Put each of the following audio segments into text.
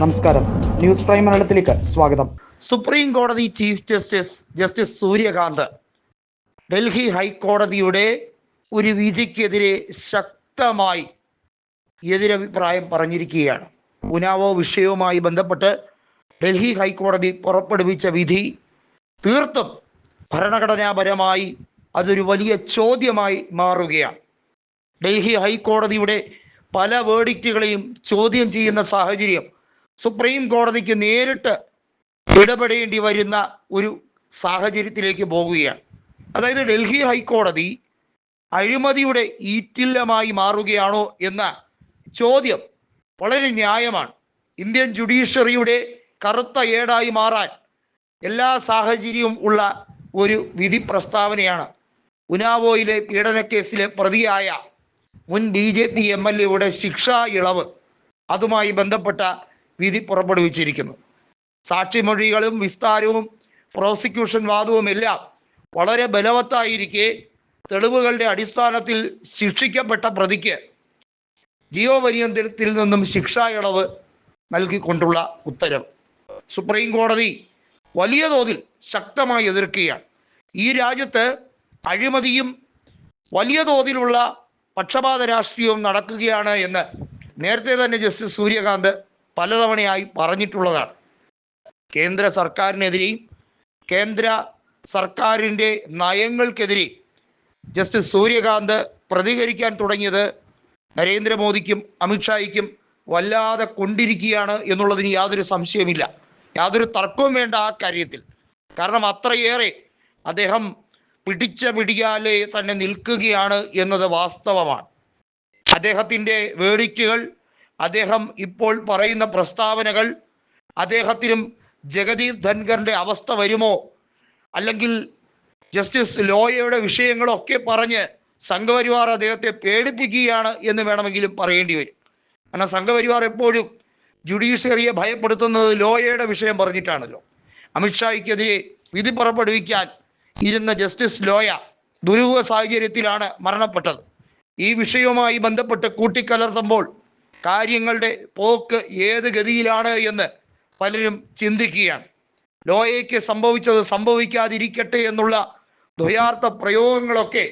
നമസ്കാരം. News prime മലയാളത്തിലേക്ക് സ്വാഗതം. സുപ്രീം കോടതി chief justice justice Surya Kant Delhi ഹൈക്കോടതിയുടെ ഒരു വിധിക്കെതിരെ ശക്തമായി എതിരഭിപ്രായം പറഞ്ഞിരിക്കുകയാണ്. ഉനാവോ വിഷയവുമായി ബന്ധപ്പെട്ട് ഡൽഹി ഹൈക്കോടതി പുറപ്പെടുവിച്ച വിധി തീർത്തും ഭരണഘടനാപരമായി അതൊരു വലിയ ചോദ്യമായി മാറുകയാണ്. ഡൽഹി ഹൈക്കോടതിയുടെ പല വേർഡിക്റ്റുകളെയും ചോദ്യം ചെയ്യുന്ന സാഹചര്യം സുപ്രീം കോടതിക്ക് നേരിട്ട് ഇടപെടേണ്ടി വരുന്ന ഒരു സാഹചര്യത്തിലേക്ക് പോകുകയാണ്. അതായത് ഡൽഹി ഹൈക്കോടതി അഴിമതിയുടെ ഈറ്റില്ലമായി മാറുകയാണോ എന്ന ചോദ്യം വളരെ ന്യായമാണ്. ഇന്ത്യൻ ജുഡീഷ്യറിയുടെ കറുത്ത ഏടായി മാറാൻ എല്ലാ സാഹചര്യവും ഉള്ള ഒരു വിധി പ്രസ്താവനയാണ്. ഉനാവോയിലെ പീഡനക്കേസിലെ പ്രതിയായ മുൻ B J P M L എയുടെ ശിക്ഷാ ഇളവ് അതുമായി ബന്ധപ്പെട്ട വിധി പുറപ്പെടുവിച്ചിരിക്കുന്നു. സാക്ഷിമൊഴികളും വിസ്താരവും പ്രോസിക്യൂഷൻ വാദവും എല്ലാം വളരെ ബലവത്തായിരിക്കെ തെളിവുകളുടെ അടിസ്ഥാനത്തിൽ ശിക്ഷിക്കപ്പെട്ട പ്രതിക്ക് ജീവപര്യന്തത്തിൽ നിന്നും ശിക്ഷാ ഇളവ് നൽകിക്കൊണ്ടുള്ള ഉത്തരവ് സുപ്രീം കോടതി വലിയ തോതിൽ ശക്തമായി എതിർക്കുകയാണ്. ഈ രാജ്യത്ത് അഴിമതിയും വലിയ തോതിലുള്ള പക്ഷപാത രാഷ്ട്രീയവും നടക്കുകയാണ് എന്ന് നേരത്തെ തന്നെ ജസ്റ്റിസ് സൂര്യകാന്ത് പലതവണയായി പറഞ്ഞിട്ടുള്ളതാണ്. കേന്ദ്ര സർക്കാരിനെതിരെയും കേന്ദ്ര സർക്കാരിന്റെ നയങ്ങൾക്കെതിരെ ജസ്റ്റിസ് സൂര്യകാന്ത് പ്രതികരിക്കാൻ തുടങ്ങിയത് നരേന്ദ്രമോദിക്കും അമിത്ഷായ്ക്കും വല്ലാതെ കൊണ്ടിരിക്കുകയാണ് എന്നുള്ളതിന് യാതൊരു സംശയമില്ല യാതൊരു തർക്കവും വേണ്ട ആ കാര്യത്തിൽ. കാരണം അത്രയേറെ അദ്ദേഹം പിടിച്ച പിടിയാലെ തന്നെ നിൽക്കുകയാണ് എന്നത് വാസ്തവമാണ്. അദ്ദേഹത്തിന്റെ വേടിക്കുകൾ അദ്ദേഹം ഇപ്പോൾ പറയുന്ന പ്രസ്താവനകൾ അദ്ദേഹത്തിനും ജഗദീപ് ധൻഖറിന്റെ അവസ്ഥ വരുമോ? അല്ലെങ്കിൽ ജസ്റ്റിസ് ലോയയുടെ വിഷയങ്ങളൊക്കെ പറഞ്ഞ് സംഘപരിവാർ അദ്ദേഹത്തെ പേടിപ്പിക്കുകയാണ് എന്ന് വേണമെങ്കിലും പറയേണ്ടി വരും. കാരണം സംഘപരിവാർ എപ്പോഴും ജുഡീഷ്യറിയെ ഭയപ്പെടുത്തുന്നത് ലോയയുടെ വിഷയം പറഞ്ഞിട്ടാണല്ലോ. അമിത്ഷായ്ക്കെതിരെ വിധി പുറപ്പെടുവിക്കാൻ ഇരുന്ന ജസ്റ്റിസ് ലോയ ദുരൂഹ സാഹചര്യത്തിലാണ് മരണപ്പെട്ടത്. ഈ വിഷയവുമായി ബന്ധപ്പെട്ട് കൂട്ടിക്കലർത്തുമ്പോൾ കാര്യങ്ങളുടെ പോക്ക് ഏത് ഗതിയിലാണ് എന്ന് പലരും ചിന്തിക്കുകയാണ്. ലോയയ്ക്ക് സംഭവിച്ചത് സംഭവിക്കാതിരിക്കട്ടെ എന്നുള്ള ദ്വയാർത്ഥ പ്രയോഗങ്ങളൊക്കെ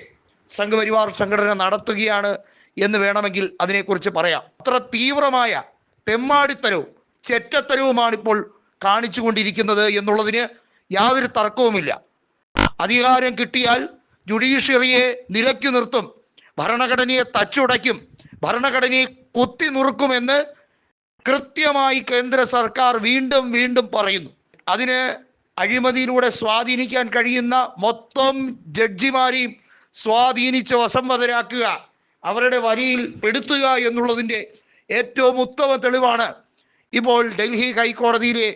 സംഘപരിവാർ സംഘടന നടത്തുകയാണ് എന്ന് വേണമെങ്കിൽ അതിനെക്കുറിച്ച് പറയാം. അത്ര തീവ്രമായ തെമ്മാടിത്തരവും ചെറ്റത്തരവുമാണ് ഇപ്പോൾ കാണിച്ചുകൊണ്ടിരിക്കുന്നത് എന്നുള്ളതിന് യാതൊരു തർക്കവുമില്ല. അധികാരം കിട്ടിയാൽ ജുഡീഷ്യറിയെ നിലയ്ക്കു നിർത്തും ഭരണഘടനയെ തച്ചുടയ്ക്കും ഭരണഘടനയെ കുത്തി നുറുക്കുമെന്ന് കൃത്യമായി കേന്ദ്ര സർക്കാർ വീണ്ടും വീണ്ടും പറയുന്നു. അതിന് അഴിമതിയിലൂടെ സ്വാധീനിക്കാൻ കഴിയുന്ന മൊത്തം ജഡ്ജിമാരെയും സ്വാധീനിച്ച് വസംവതരാക്കുക അവരുടെ വരിയിൽ പെടുത്തുക എന്നുള്ളതിന്റെ ഏറ്റവും ഉത്തമ തെളിവാണ് ഇപ്പോൾ ഡൽഹി ഹൈക്കോടതിയിലെ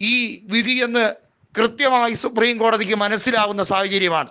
ഈ വിധിയെന്ന് കൃത്യമായി സുപ്രീം കോടതിക്ക് മനസ്സിലാവുന്ന സാഹചര്യമാണ്.